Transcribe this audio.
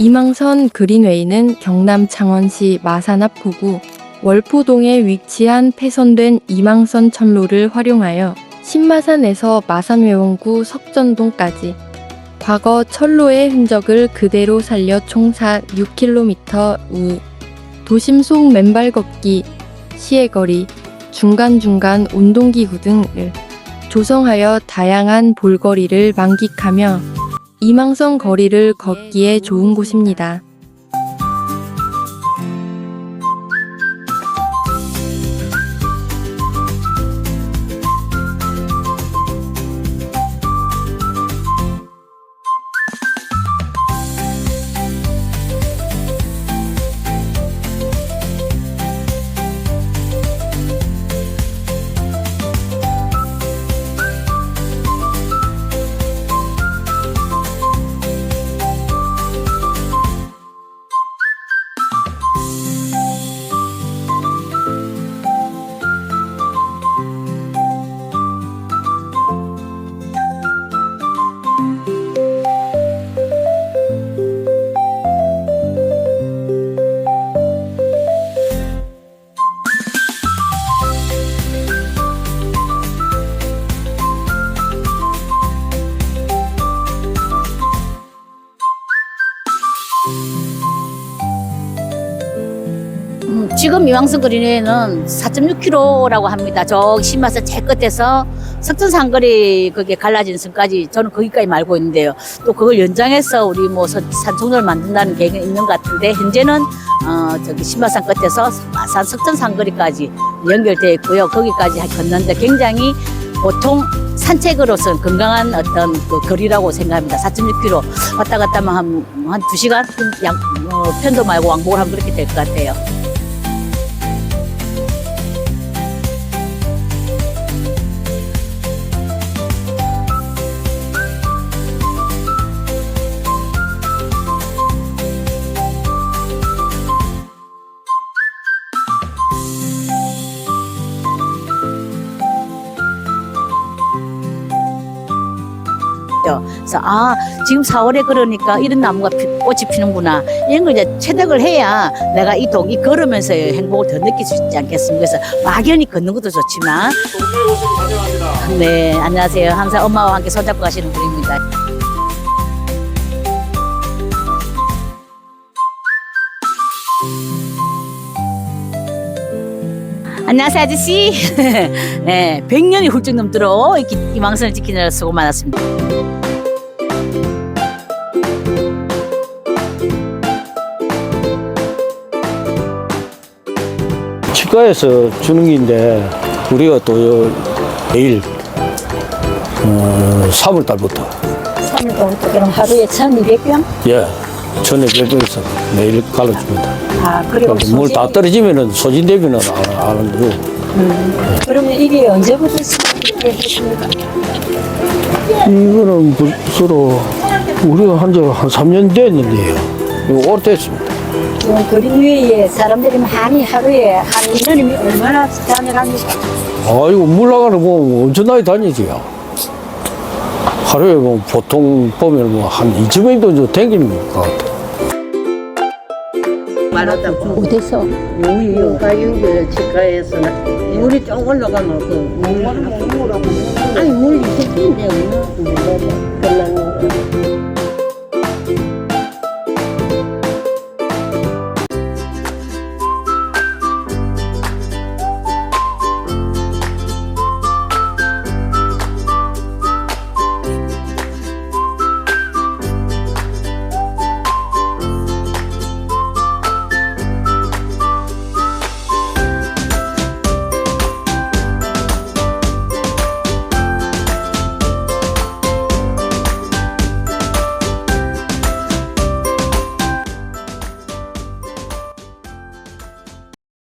이망선 그린웨이는 경남 창원시 마산 앞 포구 월포동에 위치한 폐선된 이망선 천로를 활용하여 신마산에서 마산회원구 석전동까지 과거 철로의 흔적을 그대로 살려 총사 6km 우 도심 속 맨발 걷기, 시외거리, 중간중간 운동기구 등을 조성하여 다양한 볼거리를 만끽하며 이망선 거리를 걷기에 좋은 곳입니다. 지금 이왕성 거리는 4.6km라고 합니다. 저 신마사 제 끝에서 석천산거리 거기에 갈라진 섬까지 저는 거기까지 말고 있는데요. 또 그걸 연장해서 우리 뭐 선- 산청로를 만든다는 계획이 있는 것 같은데 현재는 어 저기 신마산 끝에서 마산 석천산거리까지 연결되어 있고요. 거기까지 걷는데 굉장히 보통 산책으로서 건강한 어떤 그 거리라고 생각합니다. 4.6km 왔다 갔다 하면 한, 한 2시간 양, 어, 편도 말고 왕복을 하면 그렇게 될 것 같아요. 그래서 아 지금 4월에 그러니까 이런 나무가 피- 꽃이 피는구나 이런 걸 이제 체득을 해야 내가 이 독이 걸으면서 행복을 더 느낄 수 있지 않겠습니까? 그래서 막연히 걷는 것도 좋지만. 네 안녕하세요 항상 엄마와 함께 손잡고 가시는 분입니다. 안녕하세요 아저씨. 네, 100년이 훌쩍 넘도록 이렇게 이망선을 지키느라 수고 많았습니다. 치과에서 주는 게인데 우리가 또 요- 내일 어, 3월 달부터 3일 그럼 하루에 1,200병? 예 전에 배부에서 내일 갈아줍니다. 아 그리고 물다 떨어지면은 소진되면은 안, 안 하고 그러면 이게 언제부터 시작됐습니까? 이거는 서로 우리가 한지한 3년 됐는데요. 이거 오래 됐습니다. 그림 위에 사람들이 많이 하루에 한 인원이 얼마나 다녀갑니까? 아이고 물 나가는 거 엄청나게 다니지요. 하루에 뭐 보통 보면 뭐 한 2천 명 정도 댕기는 것 같아요. 어디서? 여기 가윤교 치과에서는 물이 좀 올라가면 그 물, 아니 물 이렇게 튀는데 끝났네